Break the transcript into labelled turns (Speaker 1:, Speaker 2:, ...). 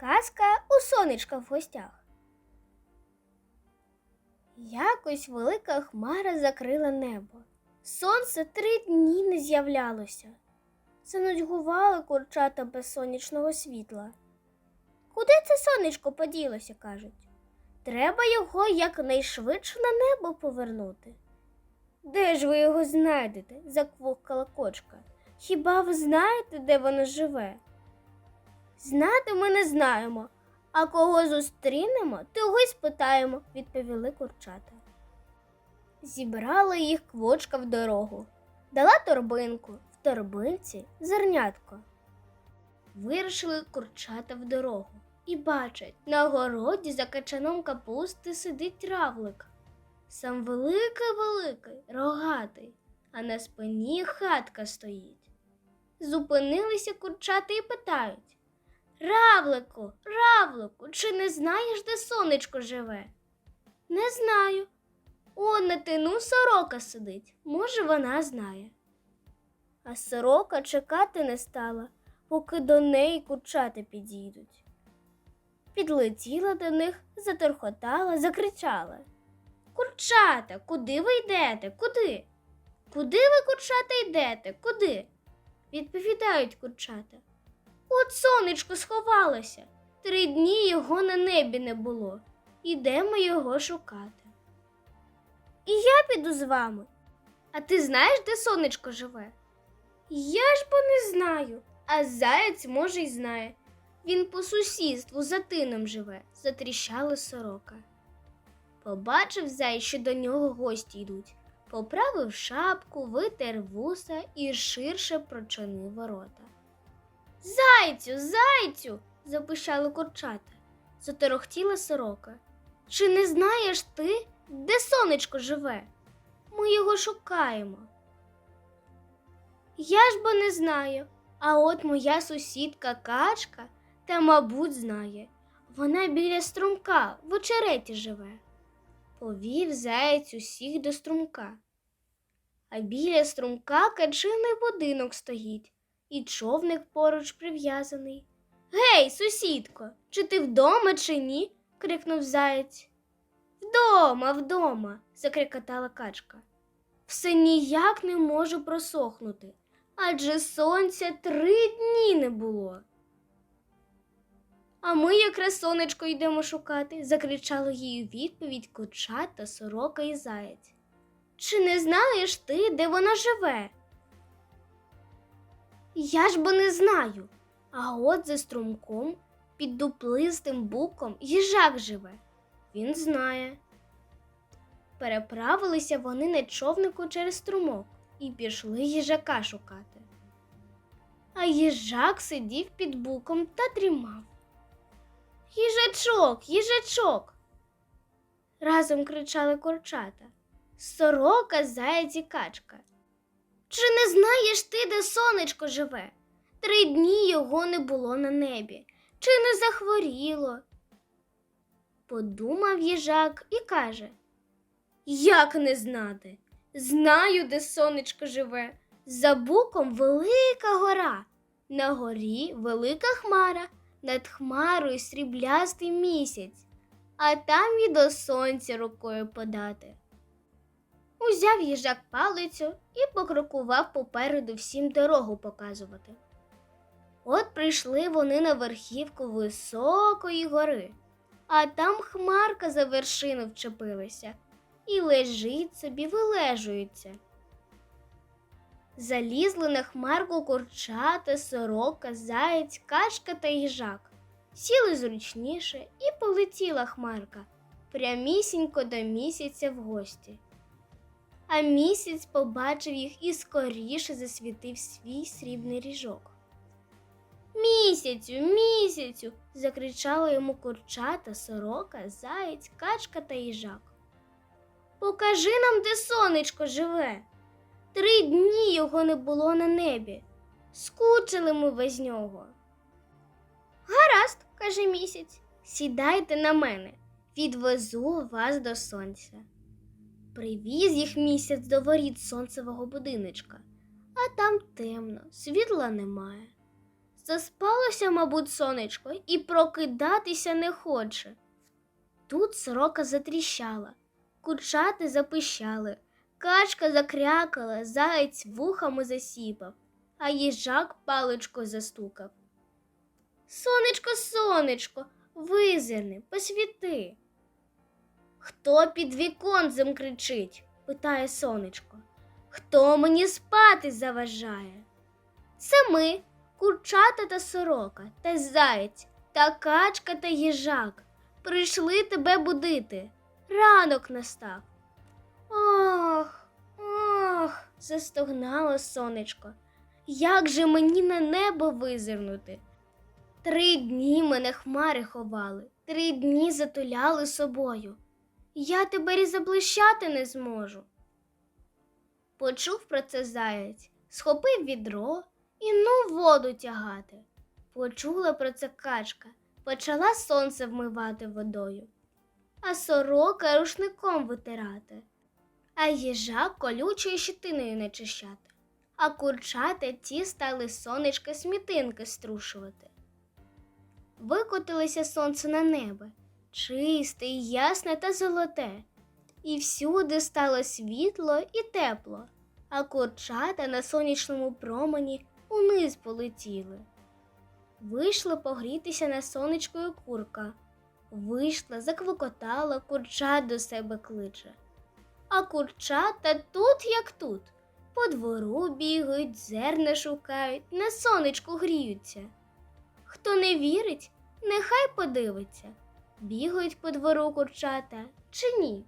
Speaker 1: Казка у сонечка в гостях. Якось велика хмара закрила небо. Сонце три дні не з'являлося. Занудьгували курчата без сонячного світла. Куди це сонечко поділося, кажуть. Треба його якнайшвидше на небо повернути. Де ж ви його знайдете? заквохкала кочка. Хіба ви знаєте, де воно живе? Знати ми не знаємо, а кого зустрінемо, того й спитаємо, відповіли курчата. Зібрала їх квочка в дорогу, дала торбинку, в торбинці зернятко. Вирушили курчата в дорогу і бачать, на городі за качаном капусти сидить равлик. Сам великий великий, рогатий, а на спині хатка стоїть. Зупинилися курчата і питають Равлику, равлику, чи не знаєш, де сонечко живе? Не знаю. Он на тину сорока сидить. Може, вона знає. А сорока чекати не стала, поки до неї курчата підійдуть. Підлетіла до них, заторхотала, закричала. Курчата, куди ви йдете? Куди? Куди ви, курчата, йдете? Куди? Відповідають курчата. От сонечко сховалося. Три дні його на небі не було. Ідемо його шукати. І я піду з вами. А ти знаєш, де сонечко живе? Я ж бо не знаю, а заєць, може, й знає. Він по сусідству за тином живе, затріщала сорока. Побачив зай, що до нього гості йдуть. Поправив шапку, витер вуса і ширше прочинив ворота. Зайцю, зайцю, запищали курчата. Заторохтіла сорока. Чи не знаєш ти, де сонечко живе? Ми його шукаємо. Я ж бо не знаю, а от моя сусідка качка та, мабуть, знає. Вона біля струмка в очереті живе. Повів заєць усіх до струмка. А біля струмка качиний будинок стоїть і човник поруч прив'язаний. Гей, сусідко, чи ти вдома, чи ні? крикнув заєць. Вдома, вдома, закрикотала качка. Все ніяк не можу просохнути, адже сонця три дні не було. А ми якраз сонечко йдемо шукати, закричали їй у відповідь курчата, сорока і заєць. Чи не знаєш ти, де вона живе? Я ж бо не знаю. А от за струмком під дуплистим буком їжак живе. Він знає. Переправилися вони на човнику через струмок і пішли їжака шукати. А їжак сидів під буком та дрімав. Їжачок, їжачок. Разом кричали курчата. Сорока, заяць і качка. Чи не знаєш ти, де сонечко живе? Три дні його не було на небі, чи не захворіло? Подумав їжак і каже Як не знати? Знаю, де сонечко живе. За буком велика гора, на горі велика хмара, над хмарою сріблястий місяць, а там і до сонця рукою подати. Узяв їжак палицю і покрокував попереду всім дорогу показувати. От прийшли вони на верхівку високої гори, а там хмарка за вершину вчепилася і лежить собі, вилежується. Залізли на хмарку курчата, сорока, заєць, кашка та їжак. Сіли зручніше і полетіла хмарка прямісінько до місяця в гості. А місяць побачив їх і скоріше засвітив свій срібний ріжок. Місяцю, місяцю. закричали йому курчата, сорока, заєць, качка та їжак. Покажи нам, де сонечко живе. Три дні його не було на небі. Скучили ми без нього. Гаразд, каже місяць, сідайте на мене, відвезу вас до сонця. Привіз їх місяць до воріт сонцевого будиночка, а там темно, світла немає. Заспалося, мабуть, сонечко, і прокидатися не хоче. Тут сорока затріщала, курчати запищали, качка закрякала, заєць вухами засіпав, а їжак паличкою застукав. Сонечко, сонечко, визирни, посвіти. Хто під віконцем кричить? питає сонечко. Хто мені спати заважає? Це ми, курчата та сорока, та заєць, та качка та їжак. Прийшли тебе будити. Ранок настав. Ох, ох, застогнало сонечко. Як же мені на небо визирнути? Три дні мене хмари ховали, три дні затуляли собою. Я тепер і заблищати не зможу. Почув про це заєць, схопив відро і ну воду тягати. Почула про це качка, почала сонце вмивати водою, а сорока рушником витирати, а їжак колючою щитиною начищати, а курчата ті стали сонечка смітинки струшувати. Викотилося сонце на небо, чисте, ясне та золоте, і всюди стало світло і тепло, а курчата на сонячному промені униз полетіли. Вийшла погрітися на сонечкою курка. Вийшла, заквокотала, курчат до себе кличе. А курчата тут, як тут, по двору бігають, зерна шукають, на сонечку гріються. Хто не вірить, нехай подивиться, бігають по двору курчата чи ні.